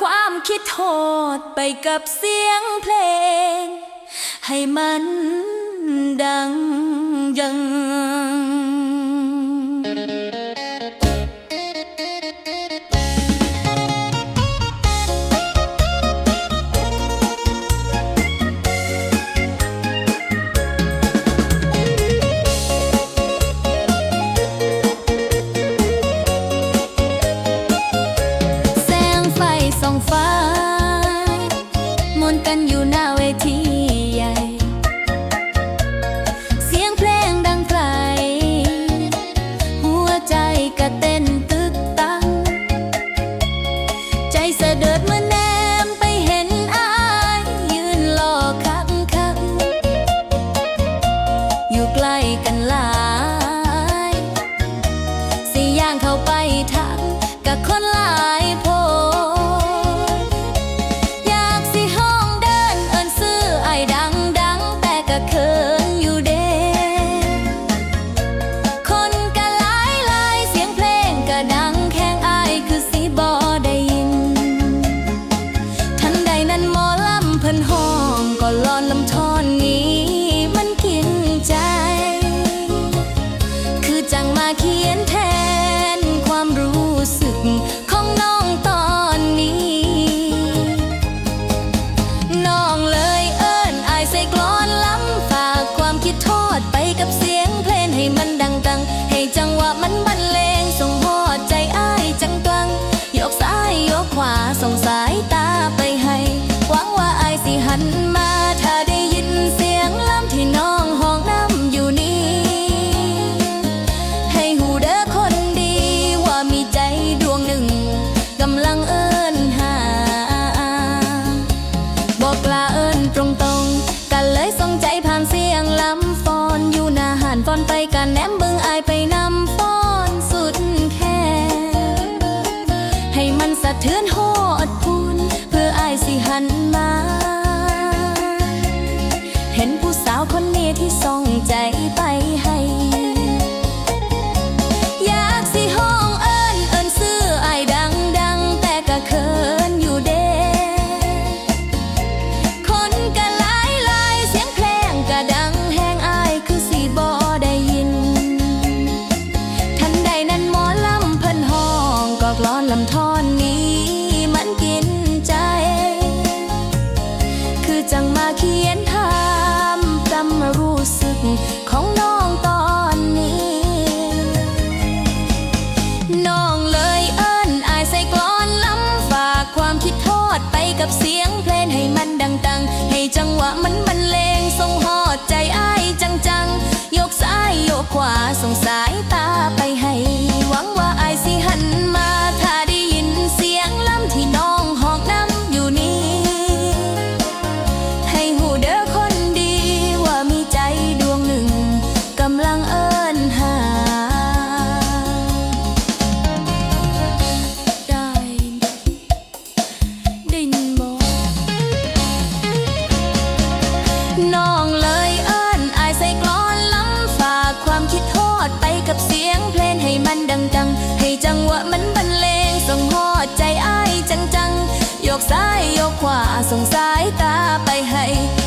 ความคิดโหดไปกับเสียงเพลง ให้มันดังยัง อยู่หน้าเวที สะเทือนโหดคุนเพื่ออายสิหันมา เห็นผู้สาวคนนี้ที่ส่องใจไป กับเสียงเพลงให้มันดังๆ ให้จังหวะมันบรรเลงส่งหอดใจอ้ายจังๆ ยกซ้ายโยกขวาส่งสายตาไป ยกขวาส่งสายตาไปให้